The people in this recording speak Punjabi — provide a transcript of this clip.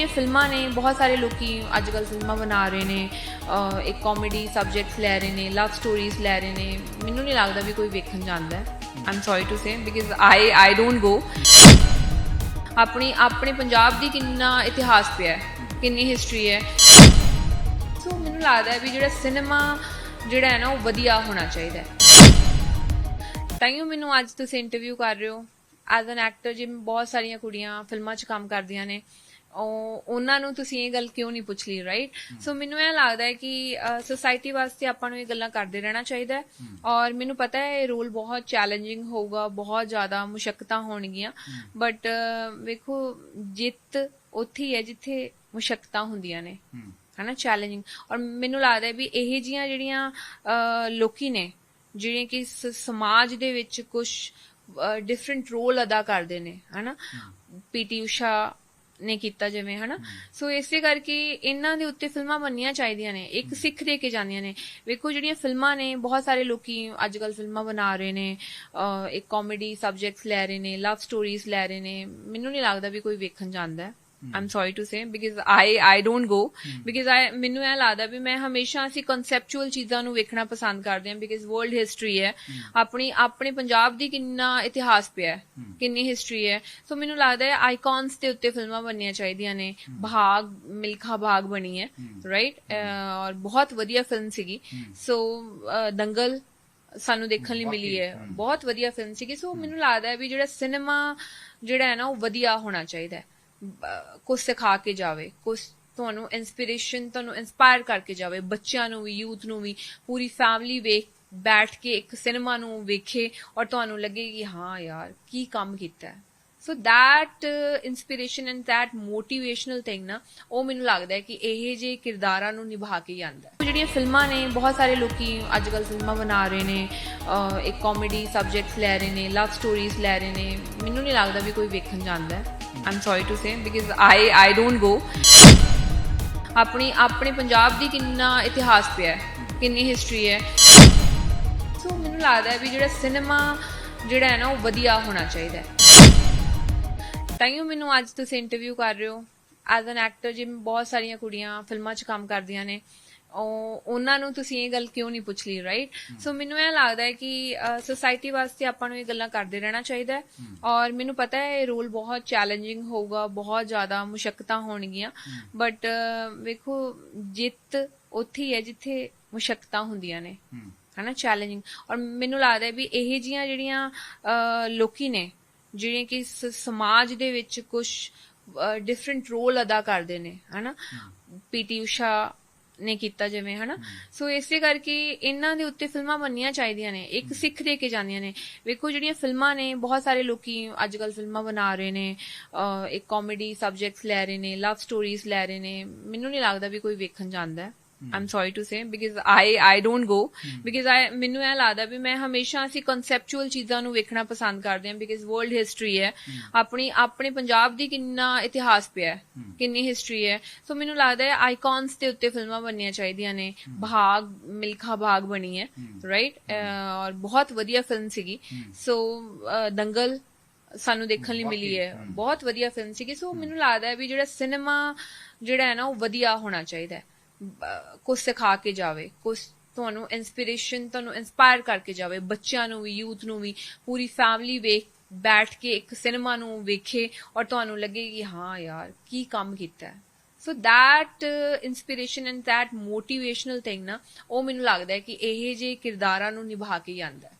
ਜਿਹੜੀਆਂ ਫਿਲਮਾਂ ਨੇ, ਬਹੁਤ ਸਾਰੇ ਲੋਕੀ ਅੱਜ ਕੱਲ ਫਿਲਮਾਂ ਬਣਾ ਰਹੇ ਨੇ ਇੱਕ ਕਾਮੇਡੀ ਸਬਜੈਕਟਸ ਲੈ ਰਹੇ ਨੇ ਲਵ ਸਟੋਰੀਜ਼ ਲੈ ਰਹੇ ਨੇ। ਮੈਨੂੰ ਨਹੀਂ ਲੱਗਦਾ ਵੀ ਕੋਈ ਵੇਖਣ ਜਾਂਦਾ ਹੈ। I'm sorry to say because I I don't go ਆਪਣੀ, ਆਪਣੇ ਪੰਜਾਬ ਦੀ ਕਿੰਨਾ ਇਤਿਹਾਸ ਪਿਆ ਹੈ, ਕਿੰਨੀ ਹਿਸਟਰੀ ਹੈ। ਸੋ ਮੈਨੂੰ ਲੱਗਦਾ ਹੈ ਵੀ ਜਿਹੜਾ ਸਿਨੇਮਾ ਜਿਹੜਾ ਹੈ ਨਾ, ਉਹ ਵਧੀਆ ਹੋਣਾ ਚਾਹੀਦਾ ਹੈ। ਤਾਈਓ ਮੈਨੂੰ ਅੱਜ ਤੁਸੀਂ ਇੰਟਰਵਿਊ ਕਰ ਰਹੇ ਹੋ। ਐਜ਼ ਐਨ ਐਕਟਰ ਜਿਵੇਂ ਬਹੁਤ ਸਾਰੀਆਂ ਕੁੜੀਆਂ ਫਿਲਮਾਂ 'ਚ ਕੰਮ ਕਰਦੀਆਂ ਨੇ ਉਹਨਾਂ ਨੂੰ ਤੁਸੀਂ ਇਹ ਗੱਲ ਕਿਉਂ ਨਹੀਂ ਪੁੱਛ ਲਈ ਰਾਈਟ ਸੋ ਮੈਨੂੰ ਇਹ ਲੱਗਦਾ ਹੈ ਕਿ ਸੋਸਾਇਟੀ ਵਾਸਤੇ ਆਪਾਂ ਨੂੰ ਇਹ ਗੱਲਾਂ ਕਰਦੇ ਰਹਿਣਾ ਚਾਹੀਦਾ ਹੈ। ਔਰ ਮੈਨੂੰ ਪਤਾ ਹੈ ਇਹ ਰੋਲ ਬਹੁਤ ਚੈਲੰਜਿੰਗ ਹੋਊਗਾ ਬਹੁਤ ਜ਼ਿਆਦਾ ਮੁਸ਼ਕਲਾਂ ਹੋਣਗੀਆਂ। ਬਟ ਵੇਖੋ ਜਿੱਤ ਉੱਥੇ ਹੀ ਜਿੱਥੇ ਮੁਸ਼ਕਲਾਂ ਹੁੰਦੀਆਂ ਨੇ। ਹਨਾ ਚੈਲੰਜਿੰਗ ਔਰ ਮੈਨੂੰ ਲੱਗਦਾ ਹੈ ਵੀ ਇਹ ਜੀਆਂ ਜਿਹੜੀਆਂ ਲੋਕੀ ਨੇ ਜਿਹੜੇ ਕਿ ਸਮਾਜ ਦੇ ਵਿੱਚ ਕੁਝ ਡਿਫਰੈਂਟ ਰੋਲ ਅਦਾ ਕਰਦੇ ਨੇ। ਹਨਾ? ਪੀਟੀ ਊਸ਼ਾ ਨੇ ਕੀਤਾ ਜਿਵੇਂ ਹਨਾ? ਸੋ ਇਸੇ ਕਰਕੇ ਇਹਨਾਂ ਦੇ ਉੱਤੇ ਫਿਲਮਾਂ ਬਣਨੀਆਂ ਚਾਹੀਦੀਆਂ ਨੇ ਇੱਕ ਸਿੱਖ ਦੇ ਕੇ ਜਾਂਦੀਆਂ ਨੇ। ਵੇਖੋ ਜਿਹੜੀਆਂ ਫਿਲਮਾਂ ਨੇ ਬਹੁਤ ਸਾਰੇ ਲੋਕੀ ਅੱਜ ਕੱਲ ਫਿਲਮਾਂ ਬਣਾ ਰਹੇ ਨੇ ਇੱਕ ਕਾਮੇਡੀ ਸਬਜੈਕਟਸ ਲੈ ਰਹੇ ਨੇ ਲਵ ਸਟੋਰੀਜ਼ ਲੈ ਰਹੇ ਨੇ। ਮੈਨੂੰ ਨਹੀਂ ਲੱਗਦਾ ਵੀ ਕੋਈ ਵੇਖਣ ਜਾਂਦਾ। ਹੈ I'm sorry to say because I I don't go because I ਮੈਨੂੰ ਇਹ ਲੱਗਦਾ ਵੀ ਮੈਂ ਹਮੇਸ਼ਾ ਅਸੀਂ ਕਨਸੈਪਚੁਅਲ ਚੀਜ਼ਾਂ ਨੂੰ ਵੇਖਣਾ ਪਸੰਦ ਕਰਦੇ ਹਾਂ ਬਿਕਾਜ਼ ਵਰਲਡ ਹਿਸਟਰੀ ਹੈ। ਆਪਣੀ ਆਪਣੇ ਪੰਜਾਬ ਦੀ ਕਿੰਨਾ ਇਤਿਹਾਸ ਪਿਆ ਹੈ ਕਿੰਨੀ ਹਿਸਟਰੀ ਹੈ। ਸੋ ਮੈਨੂੰ ਲੱਗਦਾ ਹੈ ਆਈਕਨਸ ਦੇ ਉੱਤੇ ਫਿਲਮਾਂ ਬਣਨੀਆਂ ਚਾਹੀਦੀਆਂ ਨੇ। ਭਾਗ ਮਿਲਖਾ ਭਾਗ ਬਣੀ ਹੈ ਰਾਈਟ ਔਰ ਬਹੁਤ ਵਧੀਆ ਫਿਲਮ ਸੀਗੀ। ਸੋ ਦੰਗਲ ਸਾਨੂੰ ਦੇਖਣ ਲਈ ਮਿਲੀ ਹੈ। ਬਹੁਤ ਵਧੀਆ ਫਿਲਮ ਸੀਗੀ। ਸੋ ਮੈਨੂੰ ਲੱਗਦਾ ਹੈ ਵੀ ਜਿਹੜਾ ਸਿਨੇਮਾ ਜਿਹੜਾ ਹੈ ਨਾ ਉਹ ਵਧੀਆ ਹੋਣਾ ਚਾਹੀਦਾ ਹੈ। ਕੁਝ ਸਿਖਾ ਕੇ ਜਾਵੇ ਕੁਝ ਤੁਹਾਨੂੰ ਇਨਸਪੀਰੇਸ਼ਨ ਤੁਹਾਨੂੰ ਇਨਸਪਾਇਰ ਕਰਕੇ ਜਾਵੇ, ਬੱਚਿਆਂ ਨੂੰ ਵੀ ਯੂਥ ਨੂੰ ਵੀ, ਪੂਰੀ ਫੈਮਿਲੀ ਵੇਖ, ਬੈਠ ਕੇ ਇੱਕ ਸਿਨੇਮਾ ਨੂੰ ਵੇਖੇ ਔਰ ਤੁਹਾਨੂੰ ਲੱਗੇ ਕਿ ਹਾਂ ਯਾਰ, ਕੀ ਕੰਮ ਕੀਤਾ so that inspiration and that motivational thing ਨਾ, ਉਹ ਮੈਨੂੰ ਲੱਗਦਾ ਹੈ ਕਿ ਇਹ ਜੇ ਕਿਰਦਾਰਾਂ ਨੂੰ ਨਿਭਾ ਕੇ ਜਾਂਦਾ ਜਿਹੜੀਆਂ ਫਿਲਮਾਂ ਨੇ, ਬਹੁਤ ਸਾਰੇ ਲੋਕੀ ਅੱਜ ਕੱਲ ਫਿਲਮਾਂ ਬਣਾ ਰਹੇ ਨੇ ਇੱਕ ਕਾਮੇਡੀ ਸਬਜੈਕਟਸ ਲੈ ਰਹੇ ਨੇ ਲਵ ਸਟੋਰੀਜ਼ ਲੈ ਰਹੇ ਨੇ, ਮੈਨੂੰ ਨਹੀਂ ਲੱਗਦਾ ਵੀ ਕੋਈ ਵੇਖਣ ਜਾਂਦਾ ਹੈ। I'm sorry to say because I I don't go ਆਪਣੀ, ਆਪਣੇ ਪੰਜਾਬ ਦੀ ਕਿੰਨਾ ਇਤਿਹਾਸ ਪਿਆ ਹੈ, ਕਿੰਨੀ ਹਿਸਟਰੀ ਹੈ। ਸੋ ਮੈਨੂੰ ਲੱਗਦਾ ਹੈ ਵੀ ਜਿਹੜਾ ਸਿਨੇਮਾ ਜਿਹੜਾ ਹੈ ਨਾ, ਉਹ ਵਧੀਆ ਹੋਣਾ ਚਾਹੀਦਾ ਹੈ। ਤਾਈਓ ਮੈਨੂੰ ਅੱਜ ਤੁਸੀਂ ਇੰਟਰਵਿਊ ਕਰ ਰਹੇ ਹੋ। ਐਜ਼ ਐਨ ਐਕਟਰ ਜਿਵੇਂ ਬਹੁਤ ਸਾਰੀਆਂ ਕੁੜੀਆਂ ਫਿਲਮਾਂ 'ਚ ਕੰਮ ਕਰਦੀਆਂ ਨੇ ਉਹ ਉਹਨਾਂ ਨੂੰ ਤੁਸੀਂ ਇਹ ਗੱਲ ਕਿਉਂ ਨਹੀਂ ਪੁੱਛ ਲਈ ਰਾਈਟ ਸੋ ਮੈਨੂੰ ਇਹ ਲੱਗਦਾ ਹੈ ਕਿ ਸੋਸਾਇਟੀ ਵਾਸਤੇ ਆਪਾਂ ਨੂੰ ਇਹ ਗੱਲਾਂ ਕਰਦੇ ਰਹਿਣਾ ਚਾਹੀਦਾ ਹੈ। ਔਰ ਮੈਨੂੰ ਪਤਾ ਹੈ ਇਹ ਰੋਲ ਬਹੁਤ ਚੈਲੰਜਿੰਗ ਹੋਊਗਾ ਬਹੁਤ ਜ਼ਿਆਦਾ ਮੁਸ਼ਕਲਾਂ ਹੋਣਗੀਆਂ। ਬਟ ਵੇਖੋ ਜਿੱਤ ਉੱਥੇ ਹੀ ਹੈ ਜਿੱਥੇ ਮੁਸ਼ਕਲਾਂ ਹੁੰਦੀਆਂ ਨੇ। ਹਨਾ ਚੈਲੰਜਿੰਗ ਔਰ ਮੈਨੂੰ ਲੱਗਦਾ ਹੈ ਵੀ ਇਹ ਜੀਆਂ ਜਿਹੜੀਆਂ ਲੋਕੀ ਨੇ ਜਿਹੜੇ ਕਿ ਸਮਾਜ ਦੇ ਵਿੱਚ ਕੁਝ ਡਿਫਰੈਂਟ ਰੋਲ ਅਦਾ ਕਰਦੇ ਨੇ। ਹਨਾ? ਪੀਟੀ ਊਸ਼ਾ ਨੇ ਕੀਤਾ ਜਿਵੇਂ ਹਨਾ? ਸੋ ਇਸੇ ਕਰਕੇ ਇਹਨਾਂ ਦੇ ਉੱਤੇ ਫਿਲਮਾਂ ਬਣਨੀਆਂ ਚਾਹੀਦੀਆਂ ਨੇ ਇੱਕ ਸਿੱਖ ਦੇ ਕੇ ਜਾਂਦੀਆਂ ਨੇ। ਵੇਖੋ ਜਿਹੜੀਆਂ ਫਿਲਮਾਂ ਨੇ ਬਹੁਤ ਸਾਰੇ ਲੋਕੀ ਅੱਜ ਕੱਲ ਫਿਲਮਾਂ ਬਣਾ ਰਹੇ ਨੇ ਇੱਕ ਕਾਮੇਡੀ ਸਬਜੈਕਟਸ ਲੈ ਰਹੇ ਨੇ ਲਵ ਸਟੋਰੀਜ਼ ਲੈ ਰਹੇ ਨੇ। ਮੈਨੂੰ ਨਹੀਂ ਲੱਗਦਾ ਵੀ ਕੋਈ ਵੇਖਣ ਜਾਂਦਾ। ਹੈ I'm sorry to say because I I don't go because I ਮੈਨੂੰ ਇਹ ਲੱਗਦਾ ਵੀ ਮੈਂ ਹਮੇਸ਼ਾ ਅਸੀਂ ਕਨਸੈਪਚੁਅਲ ਚੀਜ਼ਾਂ ਨੂੰ ਵੇਖਣਾ ਪਸੰਦ ਕਰਦੇ ਹਾਂ ਬਿਕਾਜ਼ ਵਰਲਡ ਹਿਸਟਰੀ ਹੈ। ਆਪਣੀ ਆਪਣੇ ਪੰਜਾਬ ਦੀ ਕਿੰਨਾ ਇਤਿਹਾਸ ਪਿਆ ਹੈ ਕਿੰਨੀ ਹਿਸਟਰੀ ਹੈ। ਸੋ ਮੈਨੂੰ ਲੱਗਦਾ ਹੈ ਆਈਕਨਸ ਦੇ ਉੱਤੇ ਫਿਲਮਾਂ ਬਣਨੀਆਂ ਚਾਹੀਦੀਆਂ ਨੇ। ਭਾਗ ਮਿਲਖਾ ਭਾਗ ਬਣੀ ਹੈ ਰਾਈਟ ਔਰ ਬਹੁਤ ਵਧੀਆ ਫਿਲਮ ਸੀਗੀ। ਸੋ ਦੰਗਲ ਸਾਨੂੰ ਦੇਖਣ ਲਈ ਮਿਲੀ ਹੈ। ਬਹੁਤ ਵਧੀਆ ਫਿਲਮ ਸੀਗੀ। ਸੋ ਮੈਨੂੰ ਲੱਗਦਾ ਹੈ ਵੀ ਜਿਹੜਾ ਸਿਨੇਮਾ ਜਿਹੜਾ ਹੈ ਨਾ ਉਹ ਵਧੀਆ ਹੋਣਾ ਚਾਹੀਦਾ ਹੈ। ਕੁਝ ਸਿਖਾ ਕੇ ਜਾਵੇ ਕੁਝ ਤੁਹਾਨੂੰ ਇਨਸਪੀਰੇਸ਼ਨ ਤੁਹਾਨੂੰ ਇਨਸਪਾਇਰ ਕਰਕੇ ਜਾਵੇ, ਬੱਚਿਆਂ ਨੂੰ ਵੀ ਯੂਥ ਨੂੰ ਵੀ, ਪੂਰੀ ਫੈਮਿਲੀ ਵੇਖ, ਬੈਠ ਕੇ ਇੱਕ ਸਿਨੇਮਾ ਨੂੰ ਵੇਖੇ ਔਰ ਤੁਹਾਨੂੰ ਲੱਗੇ ਕਿ ਹਾਂ ਯਾਰ, ਕੀ ਕੰਮ ਕੀਤਾ so that inspiration and that motivational thing ਨਾ, ਉਹ ਮੈਨੂੰ ਲੱਗਦਾ ਹੈ ਕਿ ਇਹ ਜੇ ਕਿਰਦਾਰਾਂ ਨੂੰ ਨਿਭਾ ਕੇ ਜਾਂਦਾ